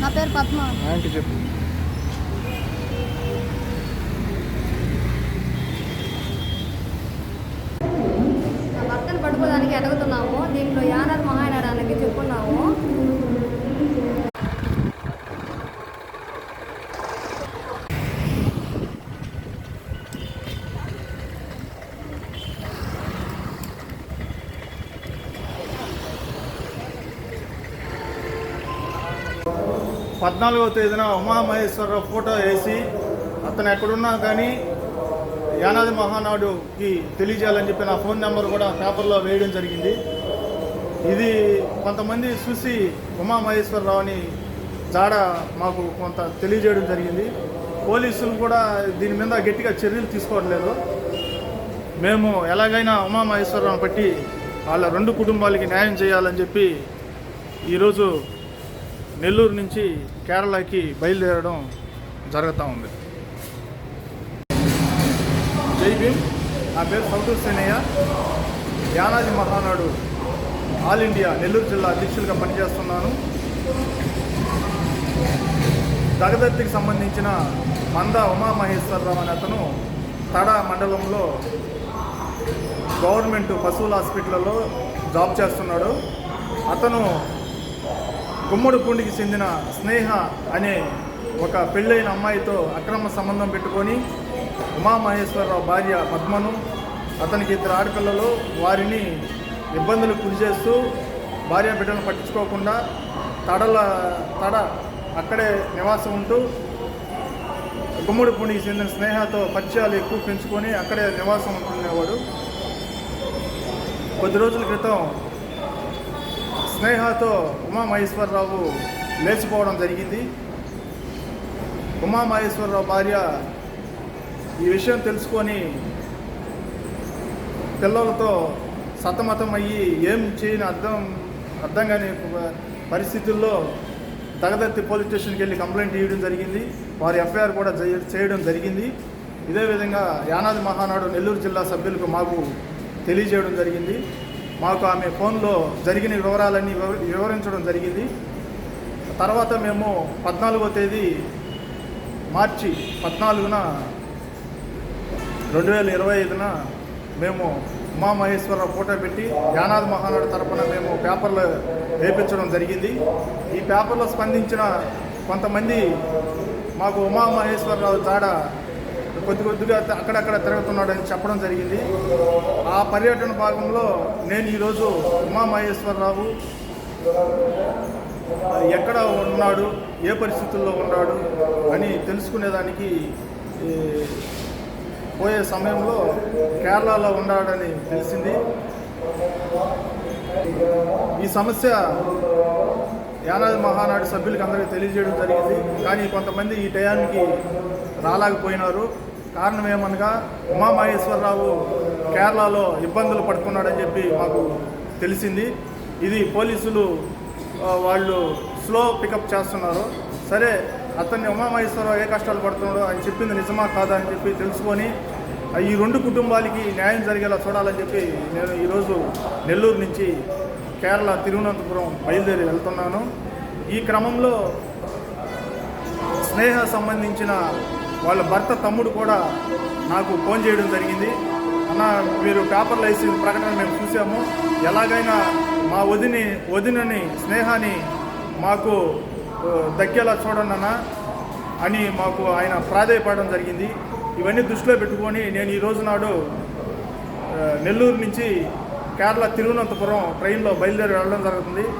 నా పేరు పద్మ. ఆంటీ చెప్పు. నా భర్తను పట్టుకోవడానికి అడుగుతున్నాము దీంట్లో యానాది మహానాడానికి చెప్పున్నాము పద్నాలుగో తేదీన ఉమామహేశ్వరరావు ఫోటో వేసి అతను ఎక్కడున్నా కానీ యానాది మహానాడుకి తెలియజేయాలని చెప్పి నా ఫోన్ నెంబర్ కూడా పేపర్లో వేయడం జరిగింది. ఇది కొంతమంది చూసి ఉమామహేశ్వరరావుని జాడ మాకు కొంత తెలియజేయడం జరిగింది. పోలీసులు కూడా దీని మీద గట్టిగా చర్యలు తీసుకోవట్లేదు. మేము ఎలాగైనా ఉమామహేశ్వరరావు బట్టి వాళ్ళ రెండు కుటుంబాలకి న్యాయం చేయాలని చెప్పి ఈరోజు నెల్లూరు నుంచి కేరళకి బయలుదేరడం జరుగుతూ ఉంది. జై భీమ్. నా పేరు సౌతూర్ సేనయ్య. యానాది మహానాడు ఆల్ ఇండియా నెల్లూరు జిల్లా అధ్యక్షులుగా పనిచేస్తున్నాను. దగదత్తికి సంబంధించిన మంద ఉమామహేశ్వరరావు అనే అతను తడ మండలంలో గవర్నమెంట్ పశువుల హాస్పిటల్లో జాబ్ చేస్తున్నాడు. అతను గుమ్మడిపూండికి చెందిన స్నేహ అనే ఒక పెళ్ళైన అమ్మాయితో అక్రమ సంబంధం పెట్టుకొని ఉమామహేశ్వరరావు భార్య పద్మను అతనికి ఇద్దరు ఆడపిల్లలు వారిని ఇబ్బందులకు గురి చేస్తూ భార్య బిడ్డలను పట్టించుకోకుండా తడల తడ అక్కడే నివాసం ఉంటూ గుమ్మడిపూడికి చెందిన స్నేహతో పరిచయాలు ఎక్కువ పెంచుకొని అక్కడే నివాసం ఉంటుండేవాడు కొద్ది రోజుల క్రితం స్నేహతో ఉమామహేశ్వరరావు లేచిపోవడం జరిగింది. ఉమామహేశ్వరరావు భార్య ఈ విషయం తెలుసుకొని పిల్లలతో సతమతం అయ్యి ఏం చేయని అర్థం అర్థం కాని పరిస్థితుల్లో తగదత్తి పోలీస్ స్టేషన్కి వెళ్ళి కంప్లైంట్ ఇవ్వడం జరిగింది. వారి ఎఫ్ఐఆర్ కూడా చేయడం జరిగింది. ఇదే విధంగా యానాది మహానాడు నెల్లూరు జిల్లా సభ్యులకు మాకు తెలియజేయడం జరిగింది. మాకు ఆమె ఫోన్లో జరిగిన వివరాలన్నీ వివ- వివరించడం జరిగింది. తర్వాత మేము పద్నాలుగో తేదీ మార్చి పద్నాలుగున రెండు వేల ఇరవై ఐదున మేము ఉమామహేశ్వరరావు ఫోటో పెట్టి యానాది మహానాడు తరపున మేము పేపర్లో వేయించడం జరిగింది. ఈ పేపర్లో స్పందించిన కొంతమంది మాకు ఉమామహేశ్వరరావు జాడ కొద్ది కొద్దిగా అక్కడక్కడ తిరుగుతున్నాడని చెప్పడం జరిగింది. ఆ పర్యటన భాగంలో నేను ఈరోజు ఉమామహేశ్వరరావు ఎక్కడ ఉన్నాడు ఏ పరిస్థితుల్లో ఉన్నాడు అని తెలుసుకునేదానికి పోయే సమయంలో కేరళలో ఉన్నాడని తెలిసింది. ఈ సమస్య యానాది మహానాడు సభ్యులకి అందరికీ తెలియజేయడం జరిగింది. కానీ కొంతమంది ఈ టయానికి రాలేకపోయినారు. కారణం ఏమనగా ఉమామహేశ్వరరావు కేరళలో ఇబ్బందులు పడుతున్నాడని చెప్పి మాకు తెలిసింది. ఇది పోలీసులు వాళ్ళు స్లో పికప్ చేస్తున్నారు. సరే అతన్ని ఉమామహేశ్వరరావు ఏ కష్టాలు పడుతున్నాడో అని చెప్పింది నిజమా కాదా అని చెప్పి తెలుసుకొని ఈ రెండు కుటుంబాలకి న్యాయం జరిగేలా చూడాలని చెప్పి నేను ఈరోజు నెల్లూరు నుంచి కేరళ తిరువనంతపురం బయలుదేరి వెళ్తున్నాను. ఈ క్రమంలో స్నేహ సంబంధించిన వాళ్ళ భర్త తమ్ముడు కూడా నాకు ఫోన్ చేయడం జరిగింది. అన్న మీరు పేపర్లో వేసిన ప్రకటన మేము చూసాము. ఎలాగైనా మా వదిని వదినని స్నేహాన్ని మాకు దక్కేలా చూడండి అన్న అని మాకు ఆయన ప్రాధాయపడడం జరిగింది. ఇవన్నీ దృష్టిలో పెట్టుకొని నేను ఈ రోజు నాడు నెల్లూరు నుంచి కేరళ తిరువనంతపురం ట్రైన్లో బయలుదేరి వెళ్ళడం జరుగుతుంది.